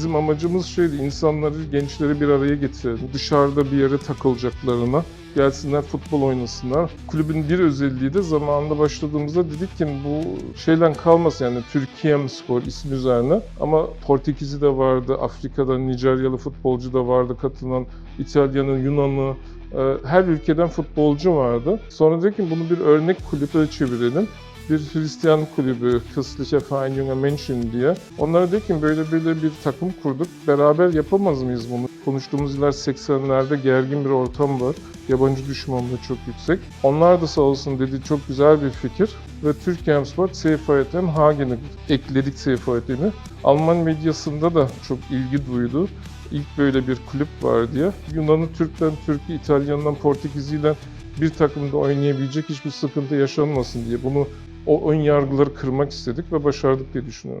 Bizim amacımız şeydi, insanları, gençleri bir araya getirelim. Dışarıda bir yere takılacaklarına gelsinler futbol oynasınlar. Kulübün bir özelliği de zamanında başladığımızda dedik ki bu şeyden kalmasın yani Türkiye Spor ismi üzerine ama Portekiz'i de vardı, Afrika'dan Nijeryalı futbolcu da vardı katılan, İtalyan'ı, Yunan'ı, e, her ülkeden futbolcu vardı. Sonra dedik ki bunu bir örnek kulübe çevirelim bir Hristiyan kulübü Christliche Vereinigung Menschen diye. Onlara dedik ki böyle böyle bir takım kurduk. Beraber yapamaz mıyız bunu? Konuştuğumuz yıllar 80'lerde gergin bir ortam var. Yabancı düşmanlığı çok yüksek. Onlar da sağ olsun dedi çok güzel bir fikir. Ve Türkiye Sport CFHM Hagen'i ekledik CFHM'i. Alman medyasında da çok ilgi duydu. İlk böyle bir kulüp var diye. Yunan'ı Türk'ten, Türk'ü İtalyan'dan, Portekiz'iyle bir takımda oynayabilecek hiçbir sıkıntı yaşanmasın diye bunu o ön yargıları kırmak istedik ve başardık diye düşünüyorum.